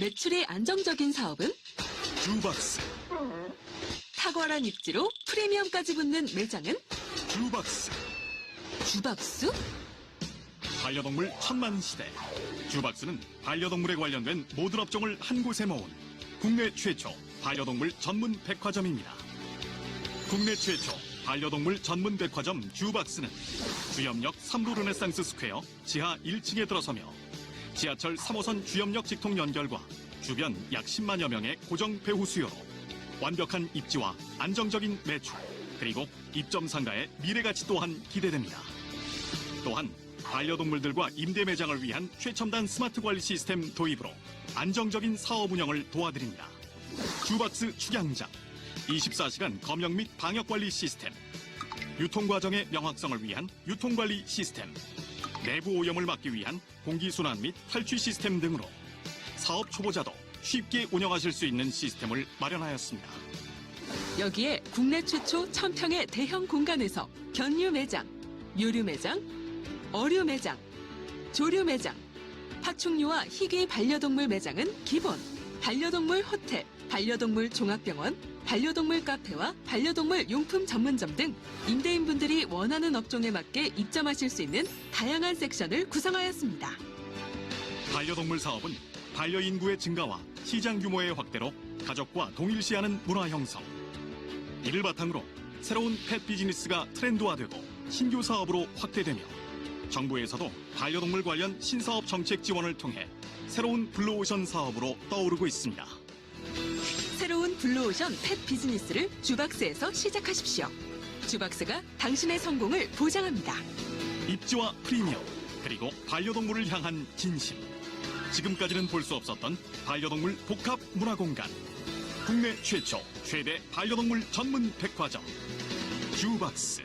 매출이 안정적인 사업은 주박스, 탁월한 입지로 프리미엄까지 붙는 매장은 주박스. 주박수? 반려동물 천만 시대. 주박스는 반려동물에 관련된 모든 업종을 한 곳에 모은 국내 최초 반려동물 전문 백화점입니다. 국내 최초 반려동물 전문 백화점 주박스는 주염역 3루 르네상스 스퀘어 지하 1층에 들어서며 지하철 3호선 주염역 직통 연결과 주변 약 10만여 명의 고정 배후 수요로 완벽한 입지와 안정적인 매출 그리고 입점 상가의 미래 가치 또한 기대됩니다. 또한 반려동물들과 임대 매장을 위한 최첨단 스마트 관리 시스템 도입으로 안정적인 사업 운영을 도와드립니다. 주박스 축양장, 24시간 검역 및 방역 관리 시스템, 유통 과정의 명확성을 위한 유통 관리 시스템, 내부 오염을 막기 위한 공기 순환 및 탈취 시스템 등으로 사업 초보자도 쉽게 운영하실 수 있는 시스템을 마련하였습니다. 여기에 국내 최초 천평의 대형 공간에서 견류 매장, 유류 매장, 어류 매장, 조류 매장, 파충류와 희귀 반려동물 매장은 기본, 반려동물 호텔, 반려동물 종합병원, 반려동물 카페와 반려동물 용품 전문점 등 임대인분들이 원하는 업종에 맞게 입점하실 수 있는 다양한 섹션을 구성하였습니다. 반려동물 사업은 반려 인구의 증가와 시장 규모의 확대로 가족과 동일시하는 문화 형성. 이를 바탕으로 새로운 펫 비즈니스가 트렌드화되고 신규 사업으로 확대되며 정부에서도 반려동물 관련 신사업 정책 지원을 통해 새로운 블루오션 사업으로 떠오르고 있습니다. 새로운 블루오션 펫 비즈니스를 주박스에서 시작하십시오. 주박스가 당신의 성공을 보장합니다. 입지와 프리미엄 그리고 반려동물을 향한 진심 지금까지는 볼 수 없었던 반려동물 복합 문화공간 국내 최초 최대 반려동물 전문 백화점 주박스